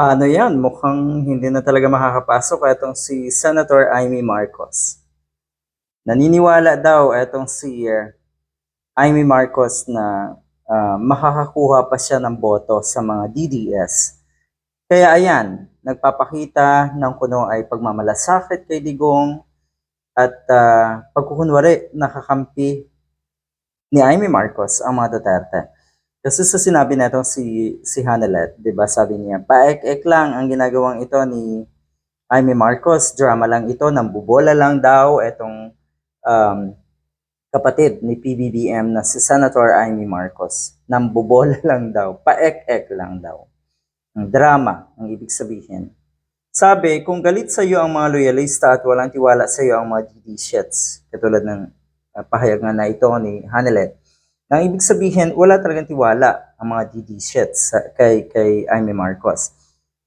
Paano yan? Mukhang hindi na talaga makakapasok itong si Senator Amy Marcos. Naniniwala daw itong si uh, Amy Marcos na ah, makakakuha pa siya ng boto sa mga DDS. Kaya ayan, nagpapakita ng kuno ay pagmamalasakit kay Digong at uh, pagkukunwari nakakampi ni Amy Marcos ang mga Duterte. Kasi sa sinabi na si, si Hanelet, di ba sabi niya, paek-ek lang ang ginagawang ito ni Amy Marcos, drama lang ito, nambubola lang daw itong um, kapatid ni PBBM na si Senator Amy Marcos. Nambubola lang daw, paek-ek lang daw. Ang drama, ang ibig sabihin. Sabi, kung galit sa iyo ang mga loyalista at walang tiwala sa iyo ang mga DD shits, katulad ng uh, pahayag nga na ito ni Hanelet, ang ibig sabihin, wala talagang tiwala ang mga DD shits sa- kay, kay Amy Marcos.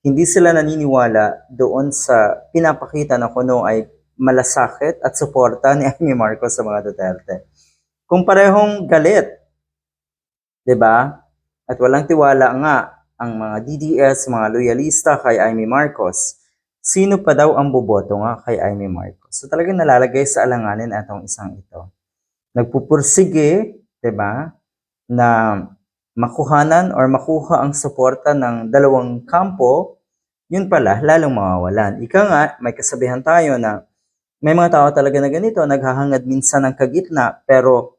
Hindi sila naniniwala doon sa pinapakita na kuno ay malasakit at suporta ni Amy Marcos sa mga Duterte. Kung parehong galit, ba? At walang tiwala nga ang mga DDS, mga loyalista kay Amy Marcos, sino pa daw ang boboto nga kay Amy Marcos? So talagang nalalagay sa alanganin atong isang ito. Nagpupursige, 'di ba? Na makuhanan or makuha ang suporta ng dalawang kampo, yun pala, lalong mawawalan. Ika nga, may kasabihan tayo na may mga tao talaga na ganito, naghahangad minsan ng kagitna, pero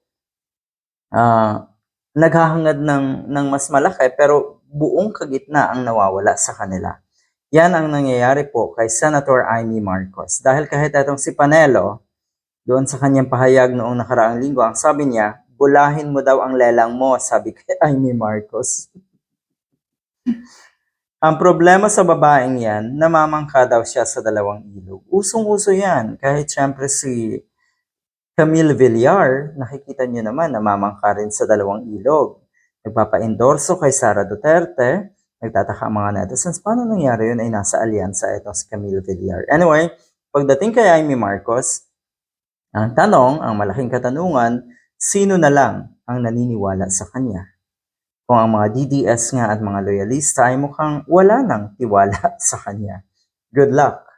ah naghahangad ng, ng mas malaki, pero buong kagitna ang nawawala sa kanila. Yan ang nangyayari po kay Senator Amy Marcos. Dahil kahit itong si Panelo, doon sa kanyang pahayag noong nakaraang linggo, ang sabi niya, bulahin mo daw ang lelang mo, sabi kay Amy Marcos. ang problema sa babaeng yan, namamangka daw siya sa dalawang ilog. Usong-uso yan. Kahit syempre si Camille Villar, nakikita niyo naman, namamangka rin sa dalawang ilog. Nagpapa-endorso kay Sara Duterte, nagtataka ang mga netizens, paano nangyari yun ay nasa alyansa ito si Camille Villar. Anyway, pagdating kay Amy Marcos, ang tanong, ang malaking katanungan, sino na lang ang naniniwala sa kanya? Kung ang mga DDS nga at mga loyalista ay mukhang wala nang tiwala sa kanya. Good luck!